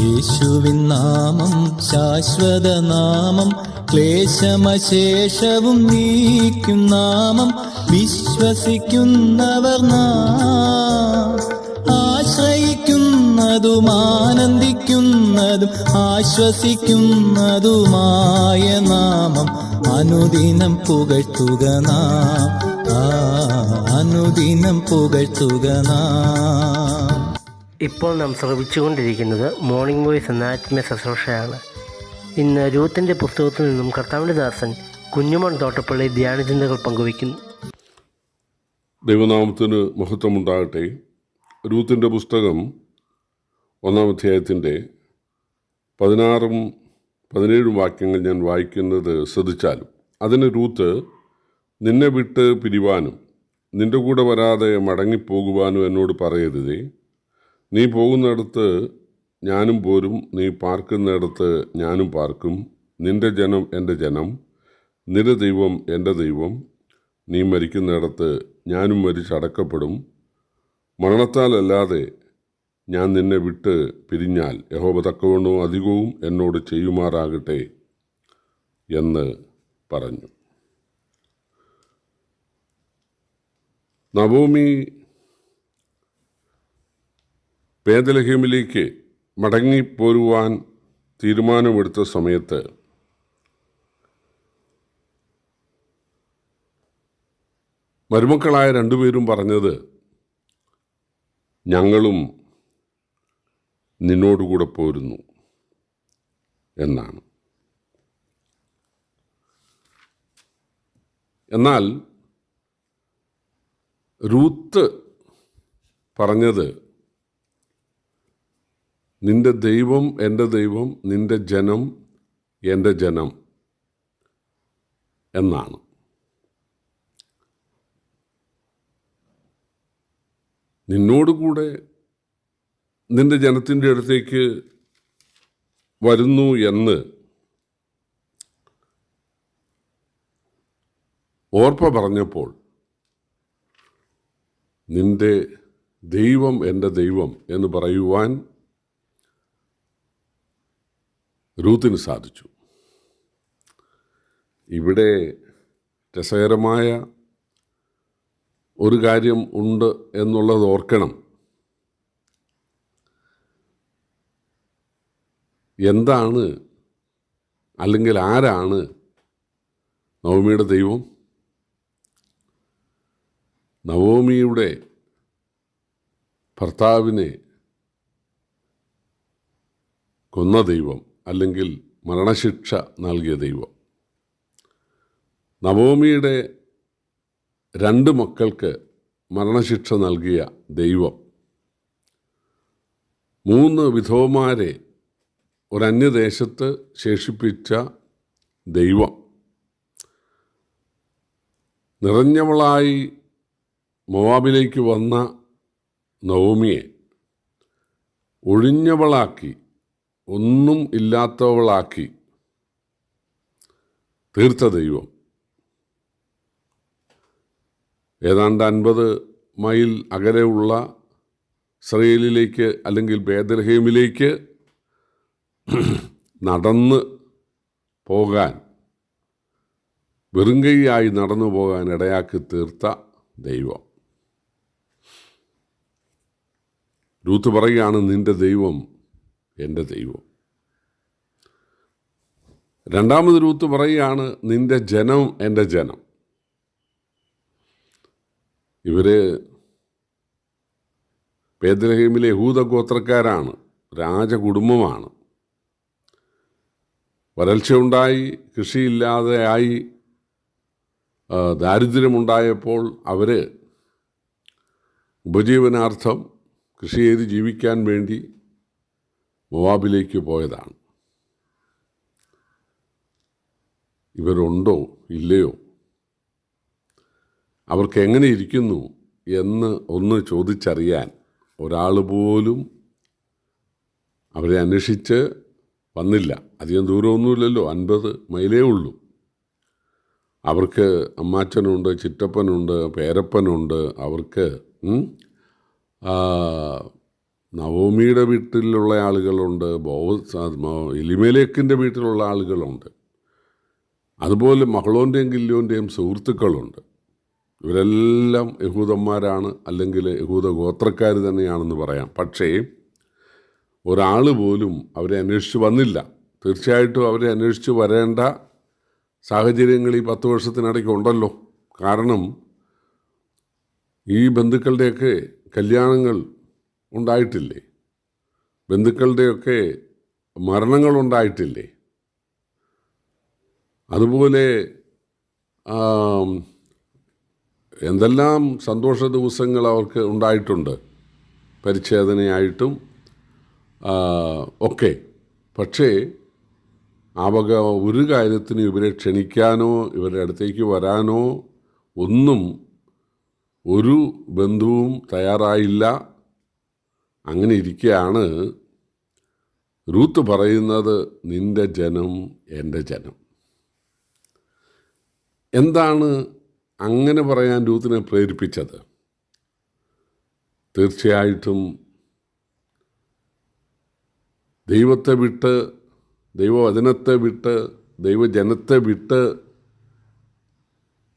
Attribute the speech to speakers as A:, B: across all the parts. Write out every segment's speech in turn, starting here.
A: യേശുവിൻ നാമം ശാശ്വത നാമം ക്ലേശമശേഷവും നീക്കും നാമം വിശ്വസിക്കുന്നവർ ആശ്രയിക്കുന്നതും ആനന്ദിക്കുന്നതും ആശ്വസിക്കുന്നതുമായ നാമം അനുദിനം പുകഴ്ത്തുക നാം. അനുദിനം പുകഴ്ത്തുക നാം.
B: ഇപ്പോൾ നാം ശ്രവിച്ചുകൊണ്ടിരിക്കുന്നത് മോർണിംഗ് വോയിസ് എന്ന ആത്മീയ ശുശ്രൂഷയാണ്. ഇന്ന് രൂത്തിന്റെ പുസ്തകത്തിൽ നിന്നും കർത്താവിന്റെ ദാസൻ കുഞ്ഞുമൺ തോട്ടപ്പള്ളി ധ്യാനചിന്തകൾ പങ്കുവയ്ക്കുന്നു.
C: ദൈവനാമത്തിന് മഹത്വമുണ്ടാകട്ടെ. രൂത്തിന്റെ പുസ്തകം ഒന്നാം അധ്യായത്തിന്റെ പതിനാറും പതിനേഴും വാക്യങ്ങൾ ഞാൻ വായിക്കുന്നത് ശ്രദ്ധിച്ചാലും അതിന് രൂത്ത് നിന്നെ വിട്ട് പിരിവാനും നിന്റെ കൂടെ വരാതെ മടങ്ങിപ്പോകുവാനും എന്നോട് പറയരുതേ. നീ പോകുന്നിടത്ത് ഞാനും പോരും നീ പാർക്കുന്നിടത്ത് ഞാനും പാർക്കും. നിന്റെ ജനം എന്റെ ജനം നിന്റെ ദൈവം എന്റെ ദൈവം. നീ മരിക്കുന്നിടത്ത് ഞാനും മരിച്ചടക്കപ്പെടും മരണത്താലല്ലാതെ ഞാൻ നിന്നെ വിട്ട് പിരിഞ്ഞാൽ യഹോബ തക്കവണ്ണവും അധികവും എന്നോട് ചെയ്യുമാറാകട്ടെ എന്ന് പറഞ്ഞു. നവോമി പേദലഹീമിലേക്ക് മടങ്ങിപ്പോരുവാൻ തീരുമാനമെടുത്ത സമയത്ത് മരുമക്കളായ രണ്ടുപേരും പറഞ്ഞത് ഞങ്ങളും നിന്നോടുകൂടെ പോരുന്നു എന്നാണ്. എന്നാൽ റൂത്ത് പറഞ്ഞത് നിന്റെ ദൈവം എന്റെ ദൈവം നിന്റെ ജനം എന്റെ ജനം എന്നാണ്. നിന്നോടുകൂടെ നിന്റെ ജനത്തിന്റെ അടുത്തേക്ക് വരുന്നു എന്ന് ഓർപ്പ പറഞ്ഞപ്പോൾ നിന്റെ ദൈവം എന്റെ ദൈവം എന്ന് പറയുവാൻ റൂത്തിന് സാധിച്ചു. ഇവിടെ രസകരമായ ഒരു കാര്യം ഉണ്ട് എന്നുള്ളത് ഓർക്കണം. എന്താണ് അല്ലെങ്കിൽ ആരാണ് നവമിയുടെ ദൈവം? നവോമിയുടെ ഭർത്താവിനെ കൊന്ന ദൈവം. അല്ലെങ്കിൽ മരണശിക്ഷ നൽകിയ ദൈവം. നവോമിയുടെ രണ്ട് മക്കൾക്ക് മരണശിക്ഷ നൽകിയ ദൈവം. മൂന്ന് വിധവമാരെ ഒരന്യദേശത്ത് ശേഷിപ്പിച്ച ദൈവം. നിറഞ്ഞവളായി മൊവാബിലേക്ക് വന്ന നവോമിയെ ഒഴിഞ്ഞവളാക്കി ഒന്നും ഇല്ലാത്തവളാക്കി തീർത്ത ദൈവം. ഏതാണ്ട് അൻപത് മൈൽ അകലെയുള്ള ഇസ്രയേലിലേക്ക് അല്ലെങ്കിൽ ബേദർഹേമിലേക്ക് നടന്ന് പോകാൻ വെറുങ്കൈയായി നടന്നു പോകാൻ ഇടയാക്കി തീർത്ത ദൈവം. രൂത്ത് പറയുകയാണ് നിന്റെ ദൈവം എന്റെ ദൈവം. രണ്ടാമത് രൂത്ത് പറയുകയാണ് നിന്റെ ജനം എന്റെ ജനം. ഇവർ പേദ്രഹീമിലെ യഹൂദ ഗോത്രക്കാരാണ് രാജകുടുംബമാണ്. വരൾച്ചയുണ്ടായി കൃഷിയില്ലാതെ ആയി ആ, ദാരിദ്ര്യമുണ്ടായപ്പോൾ അവർ ഉപജീവനാർത്ഥം കൃഷി ചെയ്ത് ജീവിക്കാൻ വേണ്ടി മൊവാബിലേക്ക് പോയതാണ്. ഇവരുണ്ടോ? ഇല്ലയോ? അവർക്ക് എങ്ങനെ ഇരിക്കുന്നു എന്ന് ഒന്ന് ചോദിച്ചറിയാൻ ഒരാൾ പോലും അവരെ അന്വേഷിച്ച് വന്നില്ല. അധികം ദൂരമൊന്നുമില്ലല്ലോ അൻപത് മൈലേ ഉള്ളൂ. അവർക്ക് അമ്മാച്ചനുണ്ട് ചിറ്റപ്പനുണ്ട് പേരപ്പനുണ്ട് അവർക്ക് നവോമിയുടെ വീട്ടിലുള്ള ആളുകളുണ്ട് ബോസ് എലിമേലേക്കിന്റെ വീട്ടിലുള്ള ആളുകളുണ്ട്. അതുപോലെ മഹളോന്റെയും കില്ലോന്റെയും സുഹൃത്തുക്കളുണ്ട്. ഇവരെല്ലാം യഹൂദന്മാരാണ് അല്ലെങ്കിൽ യഹൂദ ഗോത്രക്കാർ തന്നെയാണെന്ന് പറയാം. പക്ഷേ ഒരാൾ പോലും അവരെ അന്വേഷിച്ച് വന്നില്ല. തീർച്ചയായിട്ടും അവരെ അന്വേഷിച്ച് വരേണ്ട സാഹചര്യങ്ങൾ ഈ പത്ത് വർഷത്തിനിടയ്ക്ക് ഉണ്ടല്ലോ. കാരണം ഈ ബന്ധുക്കളുടെയൊക്കെ കല്യാണങ്ങൾ ഉണ്ടായിട്ടില്ലേ? ബന്ധുക്കളുടെയൊക്കെ മരണങ്ങളുണ്ടായിട്ടില്ലേ? അതുപോലെ എന്തെല്ലാം സന്തോഷ ദിവസങ്ങൾ അവർക്ക് ഉണ്ടായിട്ടുണ്ട്? പരിച്ഛേദനയായിട്ടും ഒക്കെ. പക്ഷേ ആ വക ഒരു കാര്യത്തിന് ഇവരെ ക്ഷണിക്കാനോ ഇവരുടെ അടുത്തേക്ക് വരാനോ ഒന്നും ഒരു ബന്ധുവും തയ്യാറായില്ല. അങ്ങനെ ഇരിക്കുകയാണ് റൂത്ത് പറയുന്നത് നിന്റെ ജനം എന്റെ ജനം. എന്താണ് അങ്ങനെ പറയാൻ രൂത്തിനെ പ്രേരിപ്പിച്ചത്? തീർച്ചയായിട്ടും ദൈവത്തെ വിട്ട് ദൈവവചനത്തെ വിട്ട് ദൈവജനത്തെ വിട്ട്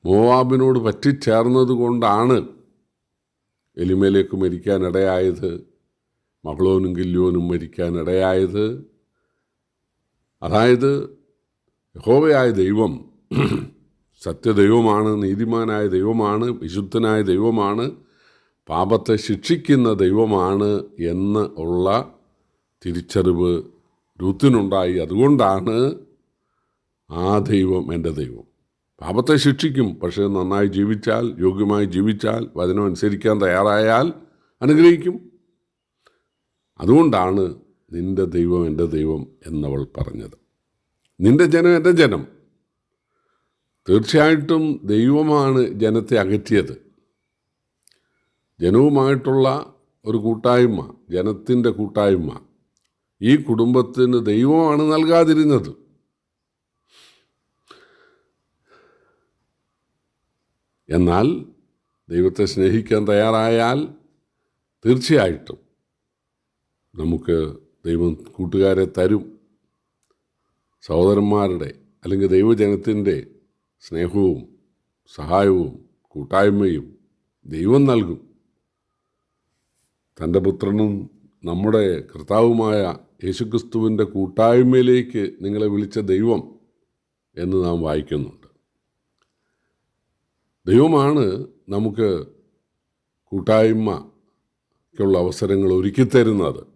C: മോവാബിനോട് പറ്റിച്ചേർന്നത് കൊണ്ടാണ് എലിമേലേക്ക് മരിക്കാനിടയായത്. മകളോനും കില്യോനും മരിക്കാനിടയായത്. അതായത് യഹോവയായ ദൈവം സത്യദൈവമാണ് നീതിമാനായ ദൈവമാണ് വിശുദ്ധനായ ദൈവമാണ് പാപത്തെ ശിക്ഷിക്കുന്ന ദൈവമാണ് എന്ന് ഉള്ള തിരിച്ചറിവ് രൂത്തിനുണ്ടായി. അതുകൊണ്ടാണ് ആ ദൈവം എന്റെ ദൈവം. പാപത്തെ ശിക്ഷിക്കും പക്ഷേ നന്നായി ജീവിച്ചാൽ യോഗ്യമായി ജീവിച്ചാൽ വചനം അനുസരിക്കാൻ തയ്യാറായാൽ അനുഗ്രഹിക്കും. അതുകൊണ്ടാണ് നിന്റെ ദൈവം എന്റെ ദൈവം എന്നവൾ പറഞ്ഞത്. നിന്റെ ജനം എന്റെ ജനം. തീർച്ചയായിട്ടും ദൈവമാണ് ജനത്തെ അകറ്റിയത്. ജനവുമായിട്ടുള്ള ഒരു കൂട്ടായ്മ ജനത്തിന്റെ കൂട്ടായ്മ. ഈ കുടുംബത്തിന് ദൈവമാണ് നൽകാതിരുന്നത്. എന്നാൽ ദൈവത്തെ സ്നേഹിക്കാൻ തയ്യാറായാൽ തീർച്ചയായിട്ടും നമുക്ക് ദൈവം കൂട്ടുകാരെ തരും. സഹോദരന്മാരുടെ അല്ലെങ്കിൽ ദൈവജനത്തിന്റെ സ്നേഹവും സഹായവും കൂട്ടായ്മയും ദൈവം നൽകും. തന്റെ പുത്രനും നമ്മുടെ കർത്താവുമായ യേശുക്രിസ്തുവിന്റെ കൂട്ടായ്മയിലേക്ക് നിങ്ങളെ വിളിച്ച ദൈവം എന്ന് നാം വായിക്കുന്നുണ്ട്. ദൈവമാണ് നമുക്ക് കൂട്ടായ്മയ്ക്കുള്ള അവസരങ്ങൾ ഒരുക്കിത്തരുന്നത്.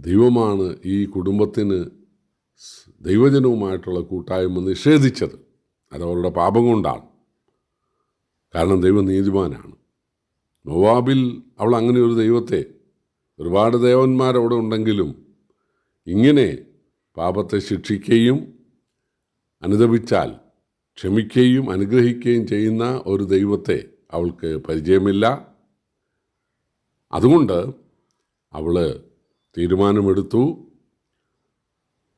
C: ദൈവമാണ് ഈ കുടുംബത്തിന് ദൈവജനവുമായിട്ടുള്ള കൂട്ടായ്മ നിഷേധിച്ചത്. അത് അവരുടെ പാപം കൊണ്ടാണ്. കാരണം ദൈവം നീതിമാനാണ്. നൊവാബിൽ അവൾ അങ്ങനെ ഒരു ദൈവത്തെ ഒരുപാട് ദേവന്മാരവിടെ ഉണ്ടെങ്കിലും ഇങ്ങനെ പാപത്തെ ശിക്ഷിക്കുകയും അനുദപിച്ചാൽ ക്ഷമിക്കുകയും അനുഗ്രഹിക്കുകയും ചെയ്യുന്ന ഒരു ദൈവത്തെ അവൾക്ക് പരിചയമില്ല. അതുകൊണ്ട് അവൾ തീരുമാനമെടുത്തു.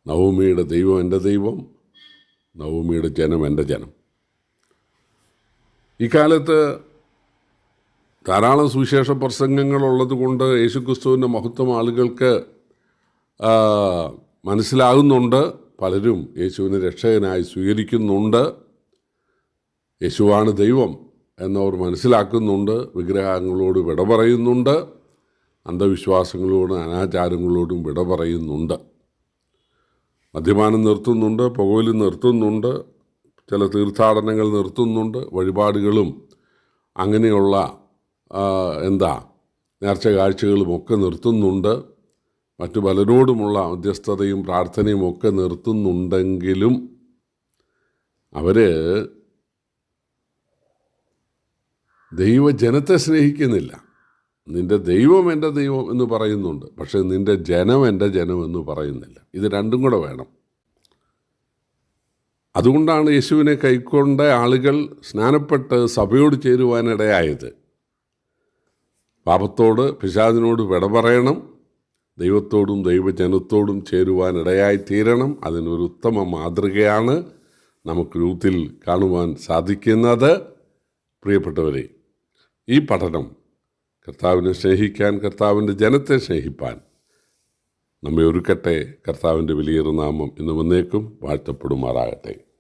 C: നവമിയുടെ ദൈവം എന്റെ ദൈവം നവമിയുടെ ജനം എന്റെ ജനം. ഇക്കാലത്ത് ധാരാളം സുവിശേഷ പ്രസംഗങ്ങളുള്ളത് കൊണ്ട് യേശുക്രിസ്തുവിന്റെ മഹത്വം ആളുകൾക്ക് മനസ്സിലാകുന്നുണ്ട്. പലരും യേശുവിനെ രക്ഷകനായി സ്വീകരിക്കുന്നുണ്ട്. യേശുവാണ് ദൈവം എന്നവർ മനസ്സിലാക്കുന്നുണ്ട്. വിഗ്രഹങ്ങളോട് വിട പറയുന്നുണ്ട് അന്ധവിശ്വാസങ്ങളോടും അനാചാരങ്ങളോടും വിട പറയുന്നുണ്ട്. മദ്യപാനം നിർത്തുന്നുണ്ട് പുകവലി നിർത്തുന്നുണ്ട് ചില തീർത്ഥാടനങ്ങൾ നിർത്തുന്നുണ്ട് വഴിപാടുകളും അങ്ങനെയുള്ള എന്താ നേർച്ച കാഴ്ചകളും ഒക്കെ നിർത്തുന്നുണ്ട്. മറ്റു പലരോടുമുള്ള മധ്യസ്ഥതയും പ്രാർത്ഥനയും ഒക്കെ നിർത്തുന്നുണ്ടെങ്കിലും അവർ ദൈവജനത്തെ സ്നേഹിക്കുന്നില്ല. നിന്റെ ദൈവം എന്റെ ദൈവം എന്ന് പറയുന്നുണ്ട്. പക്ഷേ നിന്റെ ജനം എന്റെ ജനം എന്ന് പറയുന്നില്ല. ഇത് രണ്ടും കൂടെ വേണം. അതുകൊണ്ടാണ് യേശുവിനെ കൈക്കൊണ്ട ആളുകൾ സ്നാനപ്പെട്ട് സഭയോട് ചേരുവാനിടയായത്. പാപത്തോട് പിശാദിനോട് വിട പറയണം. ദൈവത്തോടും ദൈവജനത്തോടും ചേരുവാനിടയായി തീരണം. അതിനൊരു ഉത്തമ മാതൃകയാണ് നമുക്ക് രൂത്തിൽ കാണുവാൻ സാധിക്കുന്നത്. പ്രിയപ്പെട്ടവരെ ഈ പഠനം കർത്താവിനെ സ്നേഹിക്കാൻ കർത്താവിന്റെ ജനത്തെ സ്നേഹിപ്പാൻ. നമ്മെ ഒരുക്കട്ടെ കർത്താവിന്റെ വലിയൊരു നാമം ഇന്ന് വന്നേക്കും വാഴ്ത്തപ്പെടുമാറാകട്ടെ.